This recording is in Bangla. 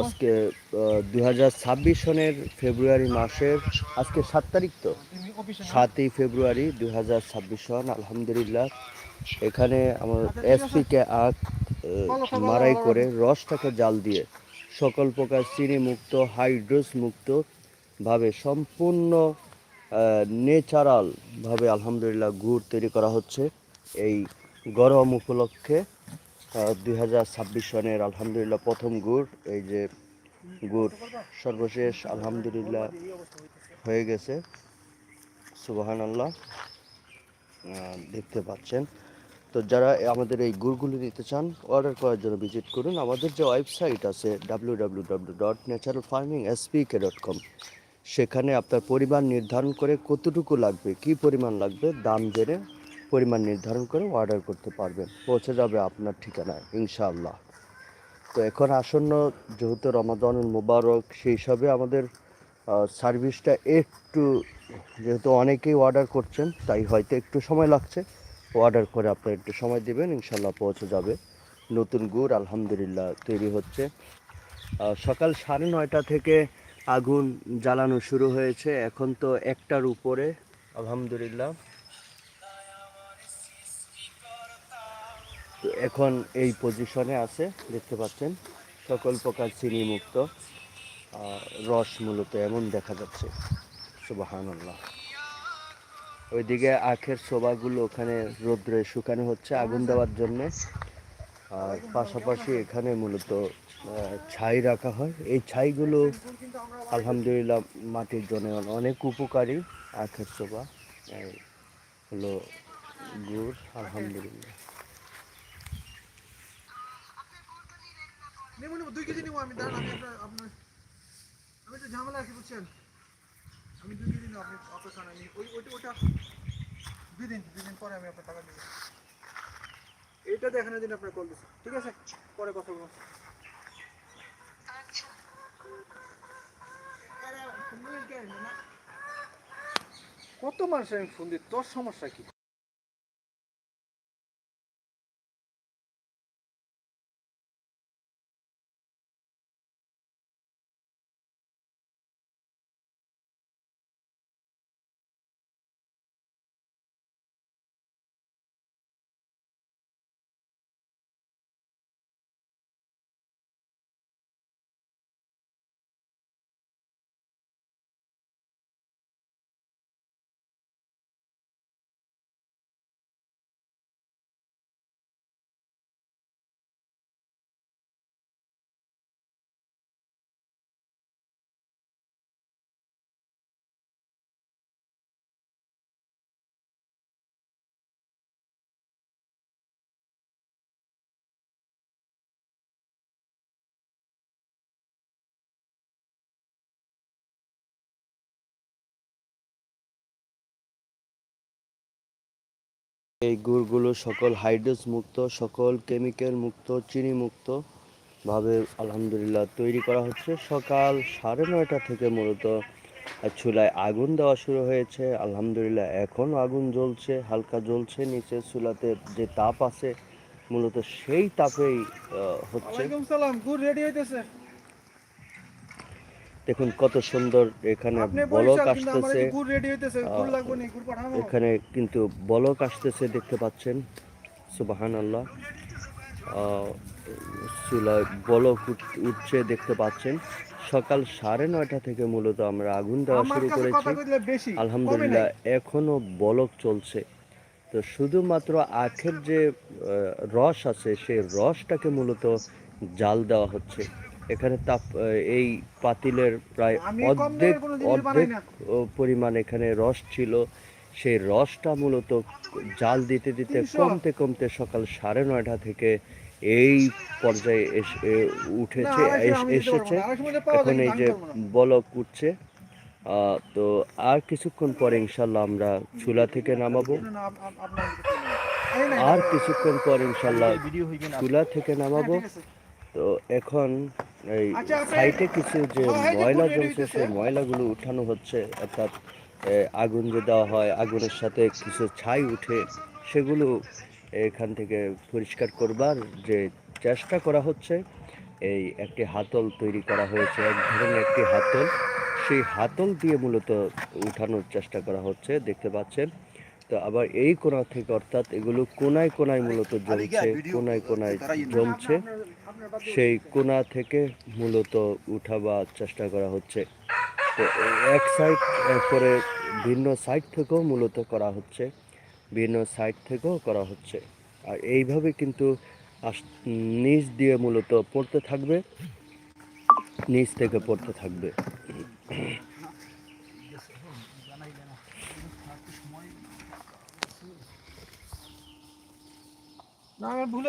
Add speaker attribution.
Speaker 1: আজকে দুই হাজার ছাব্বিশ সনের ফেব্রুয়ারি মাসের, আজকে সাত তারিখ তো? সাতই ফেব্রুয়ারি দুই হাজার ছাব্বিশ সন, আলহামদুলিল্লাহ। এখানে আমার এসপিকে আখ মারাই করে রসটাকে জাল দিয়ে সকল প্রকার চিনি মুক্ত হাইড্রোস মুক্ত ভাবে সম্পূর্ণ নেচারাল ভাবে আলহামদুলিল্লাহ গুড় তৈরি করা হচ্ছে এই গরম উপলক্ষে। দুই হাজার ছাব্বিশ সনের আলহামদুলিল্লাহ প্রথম গুড়, এই যে গুড় সর্বশেষ আলহামদুলিল্লাহ হয়ে গেছে। সুবাহান আল্লাহ দেখতে পাচ্ছেন। তো যারা আমাদের এই গুড়গুলি নিতে চান অর্ডার করার জন্য ভিজিট করুন। আমাদের যে ওয়েবসাইট আছে W dot natural farming dot com সেখানে আপনার পরিমাণ নির্ধারণ করে কতটুকু লাগবে, কি পরিমাণ লাগবে, দাম জেনে পরিমাণ নির্ধারণ করে অর্ডার করতে পারবেন। পৌঁছে যাবে আপনার ঠিকানায়, ইনশাআল্লাহ। তো এখন আসন্ন যেহেতু রমাদানুল মুবারক, সেই হিসাবে আমাদের সার্ভিসটা একটু, যেহেতু অনেকেই অর্ডার করছেন, তাই হয়তো একটু সময় লাগছে অর্ডার করে আপনার একটু সময় দেবেন ইনশাল্লাহ পৌঁছে যাবে। নতুন গুড়, আলহামদুলিল্লাহ, তৈরি হচ্ছে। সকাল সাড়ে নয়টা থেকে আগুন জ্বালানো শুরু হয়েছে। এখন তো একটার উপরে, আলহামদুলিল্লাহ। এখন এই পজিশনে আছে, দেখতে পাচ্ছেন। সকল প্রকার চিনি মুক্ত রস মূলত এমন দেখা যাচ্ছে। সুবাহান্লাহ ওইদিকে আখের শোভাগুলো ওখানে রোদ্রে শুকানো হচ্ছে আগুন দেওয়ার জন্য। আর পাশাপাশি এখানে মূলত ছাই রাখা হয়। এই ছাইগুলো আলহামদুলিল্লাহ মাটির জন্য অনেক উপকারী আখের শোভা। হলো গুড়, আলহামদুলিল্লাহ।
Speaker 2: নেব নেব, দুই কেজি নেব আমি, দাঁড়ান, আমি আপনার আপনার আমি একটু ঝামেলা আছি, বুঝছেন? আমি দুই কেজি নেব, আপনি অপেক্ষা আমি ওই ওইটা ওটা দুই দিন দুই দিন, পরে আমি আপনার টাকা দেবো এইটা দেখানোর জন্য আপনার কল দিচ্ছি ঠিক আছে? পরে কথা বলব। কত মানুষ আমি ফোন দিই? তোর সমস্যা কি?
Speaker 1: এই গুড়গুলো সকল হাইড্রোস মুক্ত, সকল কেমিক্যাল মুক্ত, চিনি মুক্ত ভাবে আলহামদুলিল্লাহ তৈরি করা হচ্ছে। সকাল সাড়ে নয়টা থেকে মূলত চুলায় আগুন দেওয়া শুরু হয়েছে। আলহামদুলিল্লাহ এখন আগুন জ্বলছে, হালকা জ্বলছে। নিচে চুলাতে যে তাপ আছে, মূলত সেই তাপেই হচ্ছে। দেখুন কত সুন্দর এখানে বলক আসতেছে। এখানে কিন্তু বলক আসতেছে দেখতে পাচ্ছেন। সুবাহান আল্লাহ চুলায় বলক উঠ- উঠছে দেখতে পাচ্ছেন। সকাল সাড়ে নয়টা থেকে মূলত আমরা আগুন দেওয়া শুরু করেছি। আলহামদুলিল্লাহ এখনও বলক চলছে। তো শুধুমাত্র আখের যে রস আছে সেই রসটাকে মূলত জাল দেওয়া হচ্ছে। এখানে তাপ এই পাতিলের প্রায় অর্ধেক অর্ধেক পরিমাণ এখানে রস ছিল। সেই রসটা মূলত জাল দিতে দিতে কমতে কমতে সকাল সাড়ে নয়টা থেকে এই পর্যায়ে এসে উঠেছে এসেছে। এখন এই যে। বলক উঠছে তো আর কিছুক্ষণ পরে ইনশাল্লাহ আমরা চুলা থেকে নামাবো। আর কিছুক্ষণ পর ইনশাল্লাহ চুলা থেকে
Speaker 2: হ্যাঁ,
Speaker 1: নামাবো। তো এখন এই
Speaker 2: আচ্ছা,
Speaker 1: সাইটে কিছু যে
Speaker 2: হ্যাঁ, এই যে
Speaker 1: ময়লা জ্বলছে সেই ময়লাগুলো উঠানো হচ্ছে অর্থাৎ আগুন যে দেওয়া হয় আগুনের সাথে কিছু ছাই উঠে সেগুলো এখান থেকে পরিষ্কার করবার যে চেষ্টা করা হচ্ছে এই একটি হাতল তৈরি করা হয়েছে এক ধরনের একটি হাতল। সেই হাতল দিয়ে মূলত উঠানোর চেষ্টা করা হচ্ছে দেখতে পাচ্ছেন। তো আবার এই কোণা থেকে অর্থাৎ এগুলো কোনায় কোনায় মূলত জমছে কোনায় কোনায় জমছে। সেই কোনা থেকে মূলত উঠাবার চেষ্টা করা হচ্ছে। তো এক সাইড পরে ভিন্ন সাইড থেকেও মূলত করা হচ্ছে ভিন্ন সাইড থেকেও করা হচ্ছে। আর এইভাবে কিন্তু নিচ দিয়ে মূলত পড়তে থাকবে নিচ থেকে পড়তে থাকবে।
Speaker 2: না আমি ভুলে